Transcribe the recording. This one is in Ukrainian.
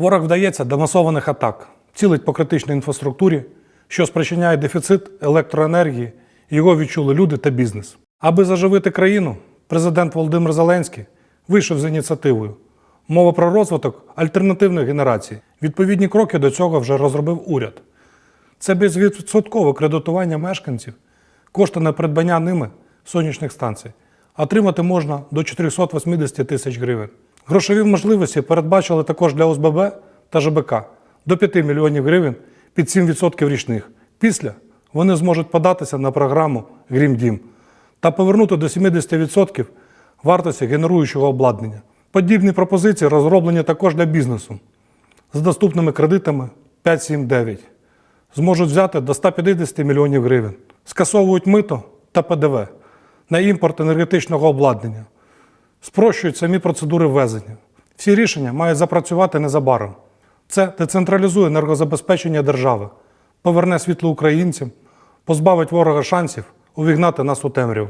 Ворог вдається до масованих атак, цілить по критичній інфраструктурі, що спричиняє дефіцит електроенергії, його відчули люди та бізнес. Аби заживити країну, президент Володимир Зеленський вийшов з ініціативою. Мова про розвиток альтернативних генерацій. Відповідні кроки до цього вже розробив уряд. Це безвідсоткове кредитування мешканців, кошти на придбання ними сонячних станцій. Отримати можна до 480 тисяч гривень. Грошові можливості передбачили також для ОСББ та ЖБК до 5 мільйонів гривень під 7% річних. Після вони зможуть податися на програму Грім Дім та повернути до 70% вартості генеруючого обладнання. Подібні пропозиції розроблені також для бізнесу з доступними кредитами 5-7-9. Зможуть взяти до 150 мільйонів гривень. Скасовують мито та ПДВ на імпорт енергетичного обладнання. Спрощують самі процедури ввезення. Всі рішення мають запрацювати незабаром. Це децентралізує енергозабезпечення держави, поверне світло українцям, позбавить ворога шансів увігнати нас у темряву.